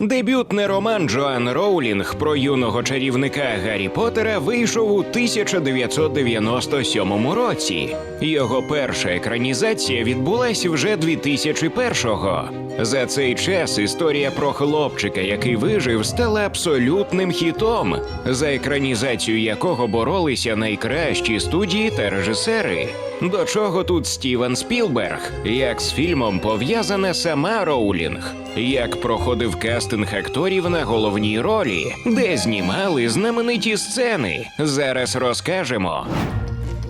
Дебютний роман Джоан Роулінг про юного чарівника Гаррі Поттера вийшов у 1997 році. Його перша екранізація відбулася вже 2001-го. За цей час історія про хлопчика, який вижив, стала абсолютним хітом, за екранізацію якого боролися найкращі студії та режисери. До чого тут Стівен Спілберг? Як з фільмом пов'язана сама Роулінг? Як проходив кастинг акторів на головній ролі, де знімали знамениті сцени? Зараз розкажемо.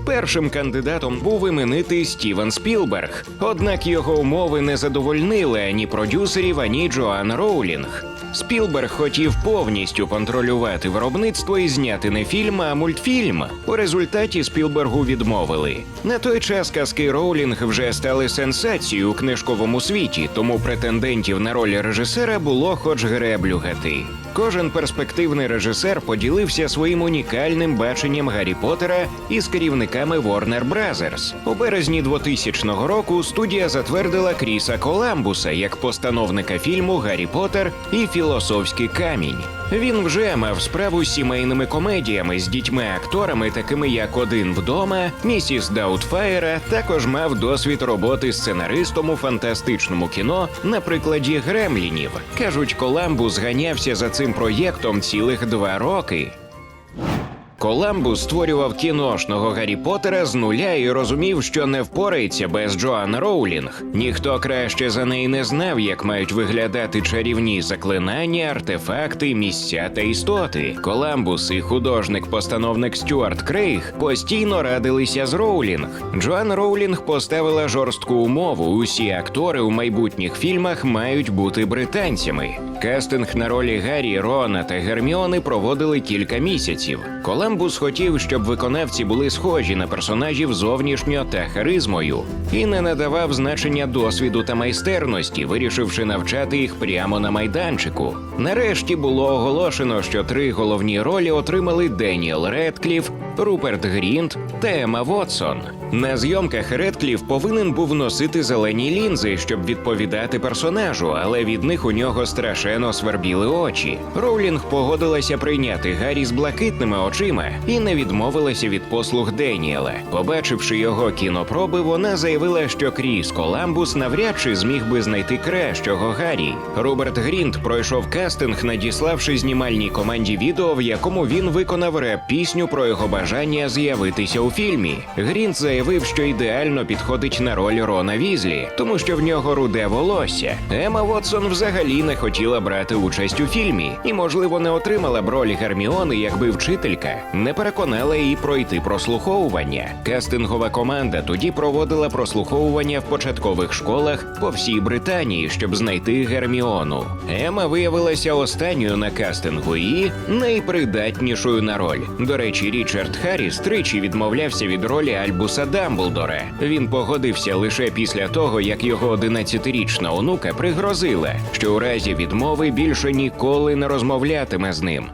Першим кандидатом був іменитий Стівен Спілберг, однак його умови не задовольнили ані продюсерів, ані Джоан Роулінг. Спілберг хотів повністю контролювати виробництво і зняти не фільм, а мультфільм. У результаті Спілбергу відмовили. На той час казки Роулінг вже стали сенсацією у книжковому світі, тому претендентів на роль режисера було хоч греблюгати. Кожен перспективний режисер поділився своїм унікальним баченням Гаррі Поттера із керівниками Warner Brothers. У березні 2000 року студія затвердила Кріса Коламбуса як постановника фільму Гаррі Поттер і Філософський камінь. Він вже мав справу з сімейними комедіями з дітьми-акторами, такими як Один вдома, місіс Даутфаєра. Також мав досвід роботи сценаристом у фантастичному кіно на прикладі Гремлінів. Кажуть, Коламбус ганявся за цим проєктом цілих два роки. Коламбус створював кіношного Гаррі Поттера з нуля і розумів, що не впорається без Джоан Роулінг. Ніхто краще за неї не знав, як мають виглядати чарівні заклинання, артефакти, місця та істоти. Коламбус і художник-постановник Стюарт Крейг постійно радилися з Роулінг. Джоан Роулінг поставила жорстку умову: усі актори у майбутніх фільмах мають бути британцями. Кастинг на ролі Гаррі, Рона та Герміони проводили кілька місяців. Коламбус хотів, щоб виконавці були схожі на персонажів зовнішньо та харизмою, і не надавав значення досвіду та майстерності, вирішивши навчати їх прямо на майданчику. Нарешті було оголошено, що три головні ролі отримали Деніел Редкліф, Руперт Грінт та Ема Вотсон. На зйомках Редкліф повинен був носити зелені лінзи, щоб відповідати персонажу, але від них у нього страшенно свербіли очі. Роулінг погодилася прийняти Гаррі з блакитними очима і не відмовилася від послуг Деніела. Побачивши його кінопроби, вона заявила, що Кріс Коламбус навряд чи зміг би знайти кращого Гаррі. Роберт Грінт пройшов кастинг, надіславши знімальній команді відео, в якому він виконав реп-пісню про його бажання з'явитися у фільмі. Грінт заявив, що ідеально підходить на роль Рона Візлі, тому що в нього руде волосся. Ема Вотсон взагалі не хотіла брати участь у фільмі і, можливо, не отримала б роль Герміони, якби вчителька не переконала її пройти прослуховування. Кастингова команда тоді проводила прослуховування в початкових школах по всій Британії, щоб знайти Герміону. Ема виявилася останньою на кастингу і найпридатнішою на роль. До речі, Річард Харріс тричі відмовлявся від ролі Альбуса Дамблдора. Він погодився лише після того, як його 11-річна онука пригрозила, що у разі відмови більше ніколи не розмовлятиме з ним.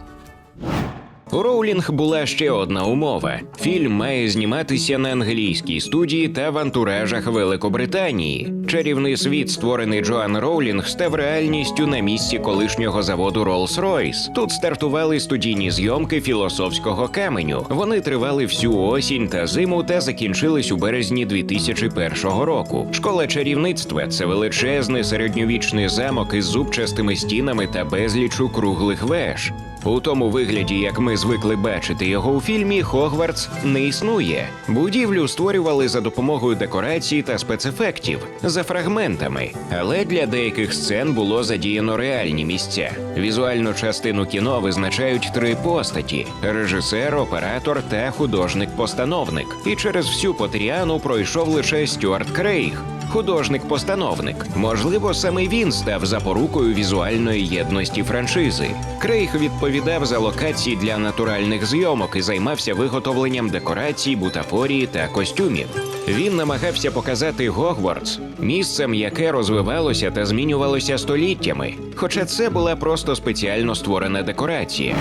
У Роулінг була ще одна умова: фільм має зніматися на англійській студії та в антуражах Великобританії. Чарівний світ, створений Джоан Роулінг, став реальністю на місці колишнього заводу Rolls-Royce. Тут стартували студійні зйомки філософського каменю. Вони тривали всю осінь та зиму та закінчились у березні 2001 року. Школа чарівництва це величезний середньовічний замок із зубчастими стінами та безлічу круглих веж. У тому вигляді, як ми звикли бачити його у фільмі, Хогвартс не існує. Будівлю створювали за допомогою декорацій та спецефектів за фрагментами, але для деяких сцен було задіяно реальні місця. Візуальну частину кіно визначають три постаті: режисер, оператор та художник-постановник. І через всю Потріану пройшов лише Стюарт Крейг. Художник-постановник, можливо, саме він став запорукою візуальної єдності франшизи. Крейг відповідав за локації для натуральних зйомок і займався виготовленням декорацій, бутафорії та костюмів. Він намагався показати Гогвартс місцем, яке розвивалося та змінювалося століттями. Хоча це була просто спеціально створена декорація.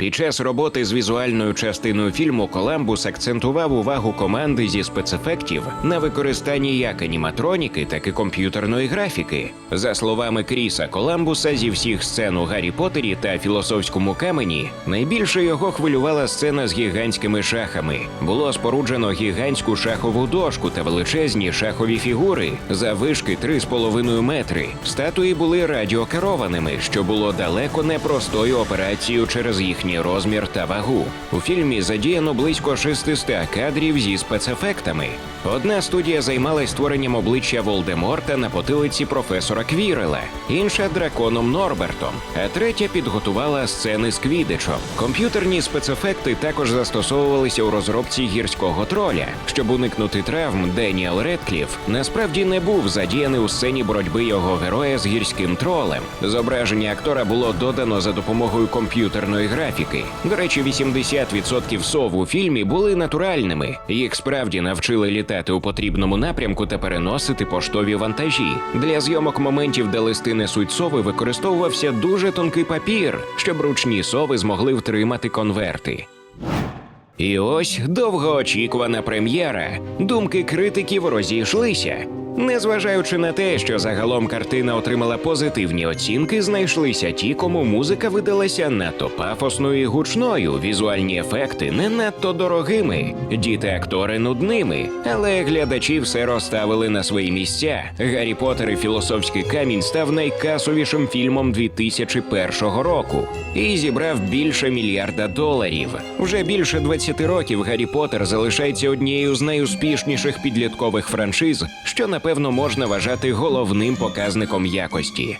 Під час роботи з візуальною частиною фільму Коламбус акцентував увагу команди зі спецефектів на використанні як аніматроніки, так і комп'ютерної графіки. За словами Кріса Коламбуса, зі всіх сцен у Гаррі Поттері та філософському камені найбільше його хвилювала сцена з гігантськими шахами. Було споруджено гігантську шахову дошку та величезні шахові фігури за вишки 3,5 метри. Статуї були радіокерованими, що було далеко не простою операцією через їхній розмір та вагу. У фільмі задіяно близько 600 кадрів зі спецефектами. Одна студія займалась створенням обличчя Волдеморта на потилиці професора Квірела, інша драконом Норбертом, а третя підготувала сцени з Квідичем. Комп'ютерні спецефекти також застосовувалися у розробці гірського троля. Щоб уникнути травм, Деніел Редкліф насправді не був задіяний у сцені боротьби його героя з гірським тролем. Зображення актора було додано за допомогою комп'ютерної графіки. До речі, 80% сов у фільмі були натуральними. Їх справді навчили літати у потрібному напрямку та переносити поштові вантажі. Для зйомок моментів, де листи несуть сови, використовувався дуже тонкий папір, щоб ручні сови змогли втримати конверти. І ось довгоочікувана прем'єра. Думки критиків розійшлися. Незважаючи на те, що загалом картина отримала позитивні оцінки, знайшлися ті, кому музика видалася надто пафосною і гучною, візуальні ефекти не надто дорогими, діти-актори нудними, але глядачі все розставили на свої місця. Гаррі Поттер і філософський камінь став найкасовішим фільмом 2001 року і зібрав більше мільярда доларів. Вже більше 20 років Гаррі Поттер залишається однією з найуспішніших підліткових франшиз, що напевно можна вважати головним показником якості.